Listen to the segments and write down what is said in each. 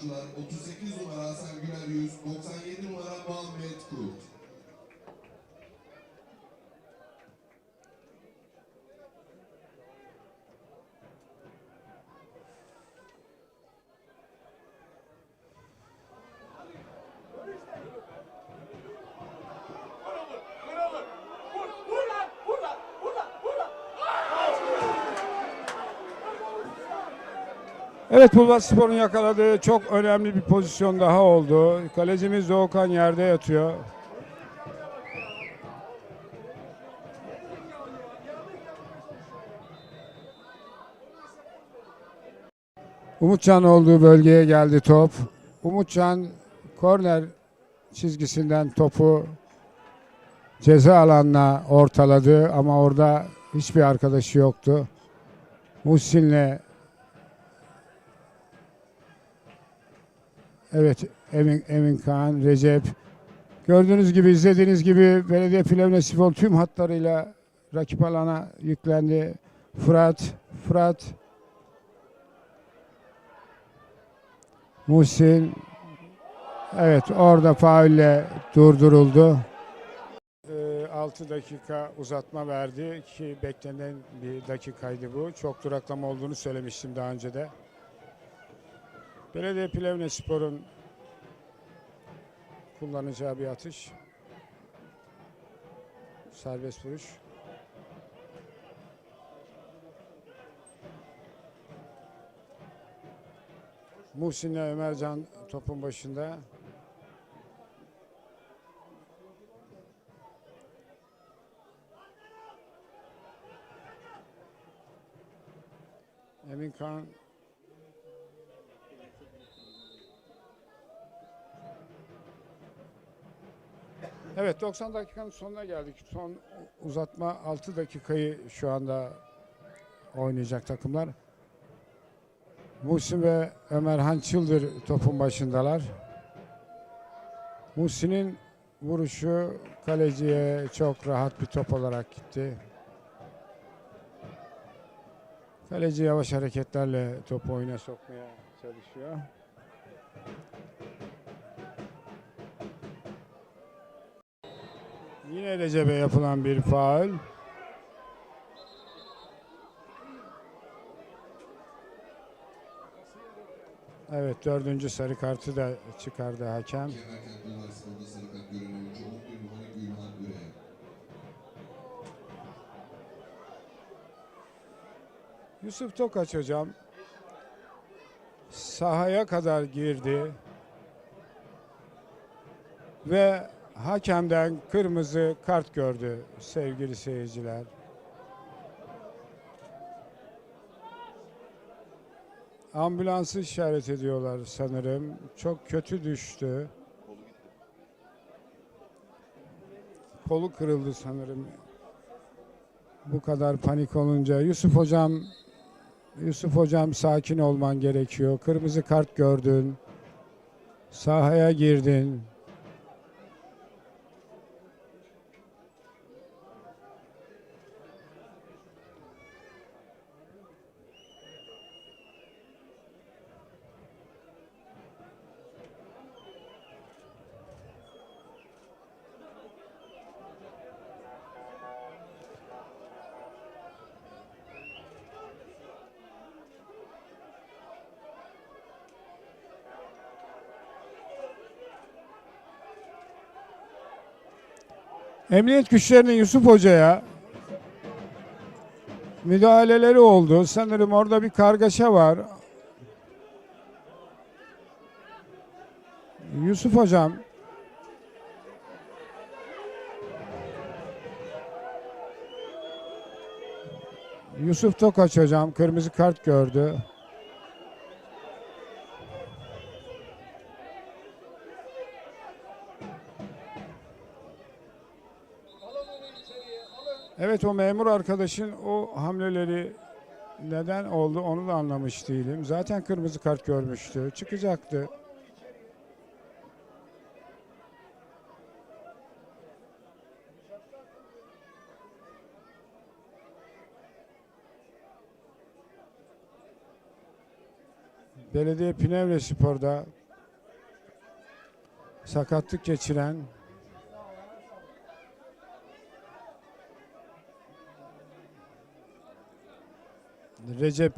oyuncular 38 numara Hasan Güler Yüz, 97 numara Muhammed Kurt. Evet Bulvar Spor'un yakaladığı çok önemli bir pozisyon daha oldu. Kalecimiz Doğukan yerde yatıyor. Umutcan olduğu bölgeye geldi top. Umutcan korner çizgisinden topu ceza alanına ortaladı ama orada hiçbir arkadaşı yoktu. Muhsin'le Evet Emin, Emin Kaan, Recep. Gördüğünüz gibi, izlediğiniz gibi Belediye Plevne Spor tüm hatlarıyla rakip alana yüklendi. Fırat, Fırat, Muhsin. Evet orada faulle durduruldu. 6 dakika uzatma verdi ki beklenen bir dakikaydı bu. Çok duraklama olduğunu söylemiştim daha önce de. Belediye Plevne Spor'un kullanacağı bir atış. Serbest vuruş. Muhsin'le Ömercan topun başında. Emin Kan Evet 90 dakikanın sonuna geldik. Son uzatma 6 dakikayı şu anda oynayacak takımlar. Muhsin ve Ömerhan Çıldır topun başındalar. Muhsin'in vuruşu kaleciye çok rahat bir top olarak gitti. Kaleci yavaş hareketlerle topu oyuna sokmaya çalışıyor. Yine Recep'e yapılan bir faul. Evet dördüncü sarı kartı da çıkardı hakem. Kemerkent Bulvar Spor'da sarı kart gören oyuncu 11 numara Gülhan Ürey. Yusuf Tokaç hocam sahaya kadar girdi ve hakemden kırmızı kart gördü sevgili seyirciler. Ambulansı işaret ediyorlar sanırım. Çok kötü düştü. Kolu kırıldı sanırım. Bu kadar panik olunca Yusuf hocam Yusuf hocam sakin olman gerekiyor. Kırmızı kart gördün. Sahaya girdin. Emniyet güçlerinin Yusuf Hoca'ya müdahaleleri oldu. Sanırım orada bir kargaşa var. Yusuf Hocam Yusuf Tokaç hocam kırmızı kart gördü. Evet o memur arkadaşın o hamleleri neden oldu onu da anlamış değilim. Zaten kırmızı kart görmüştü. Çıkacaktı. Belediye Pinevre Spor'da sakatlık geçiren Recep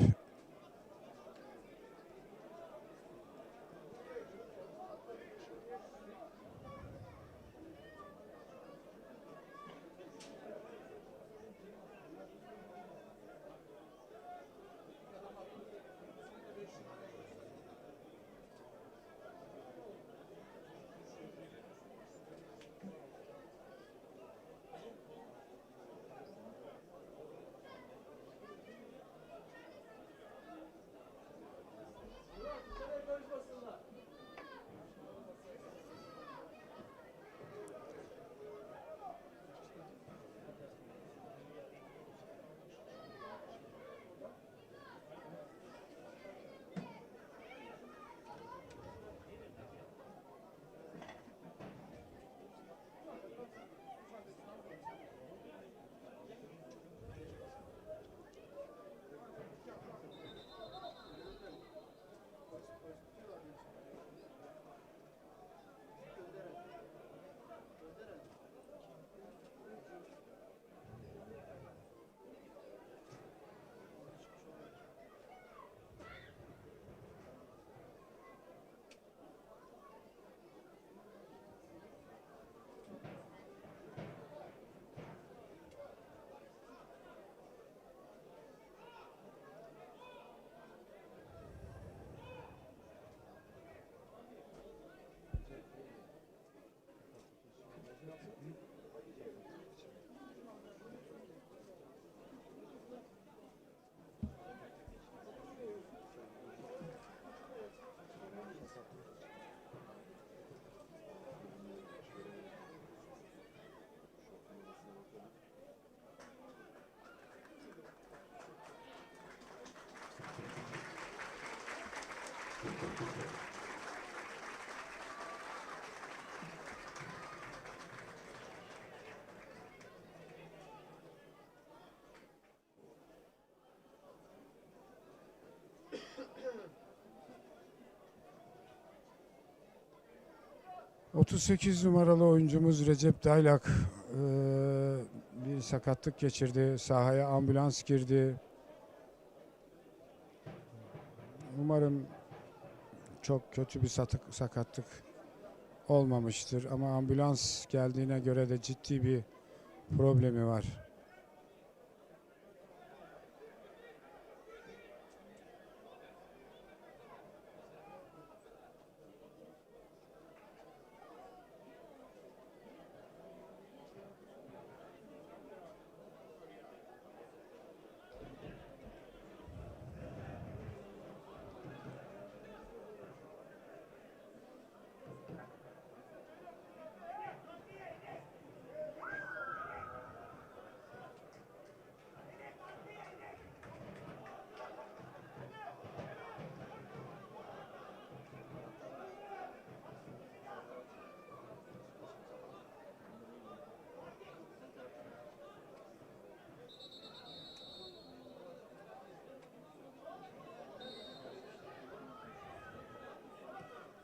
...38 numaralı oyuncumuz Recep Daylak... eee, ...bir sakatlık geçirdi. Sahaya ambulans girdi. Umarım... ...çok kötü bir satık, sakatlık... ...olmamıştır. Ama ambulans geldiğine göre de ciddi bir... ...problemi var.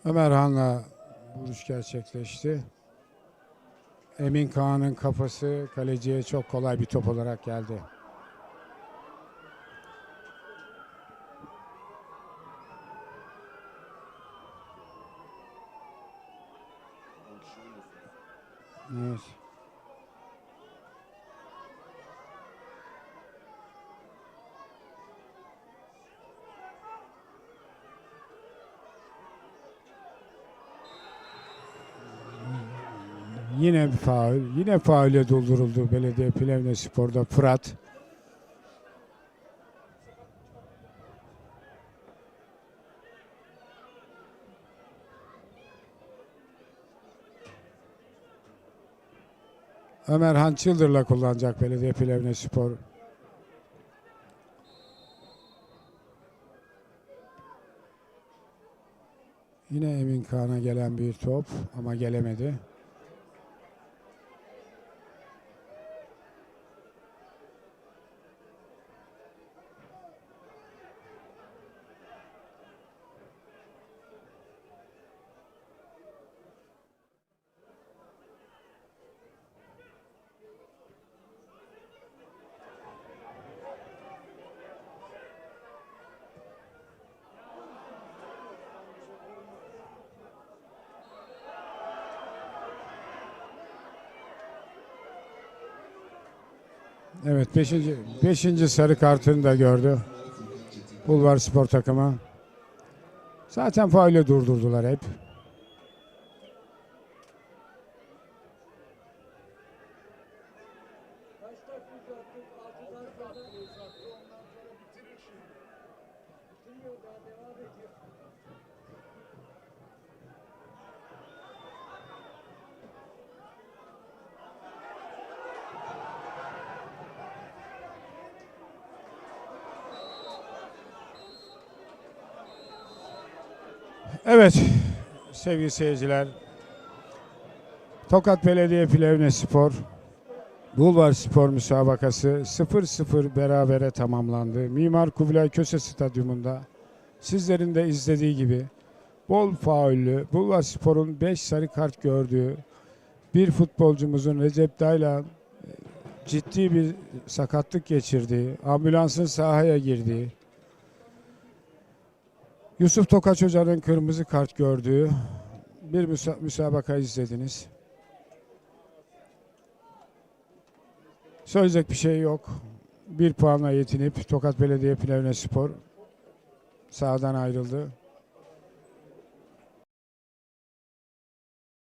Ömer Han'la vuruş gerçekleşti. Emin Kağan'ın kafası kaleciye çok kolay bir top olarak geldi. Evet. Yine faul. Yine faule dolduruldu Belediye Plevne Spor'da Fırat. Ömer Han Çıldır'la kullanacak Belediye Plevne Spor. Yine Emin Kağan'a gelen bir top ama gelemedi. Evet 5. 5. sarı kartını da gördü. Bulvar Spor takımı. Zaten faule durdurdular hep. Evet sevgili seyirciler. Tokat Belediye Plevne Spor Bulvar Spor müsabakası 0-0 berabere tamamlandı. Mimar Kubilay Köse Stadyumunda sizlerin de izlediği gibi bol faullü Bulvar Spor'un 5 sarı kart gördüğü bir futbolcumuzun Recep Daylan e, ciddi bir sakatlık geçirdiği, ambulansın sahaya girdiği, Yusuf Tokaç Hoca'nın kırmızı kart gördüğü bir müsa- müsabaka izlediniz. Söyleyecek bir şey yok. Bir puanla yetinip Tokat Belediye Plevne Spor sahadan ayrıldı.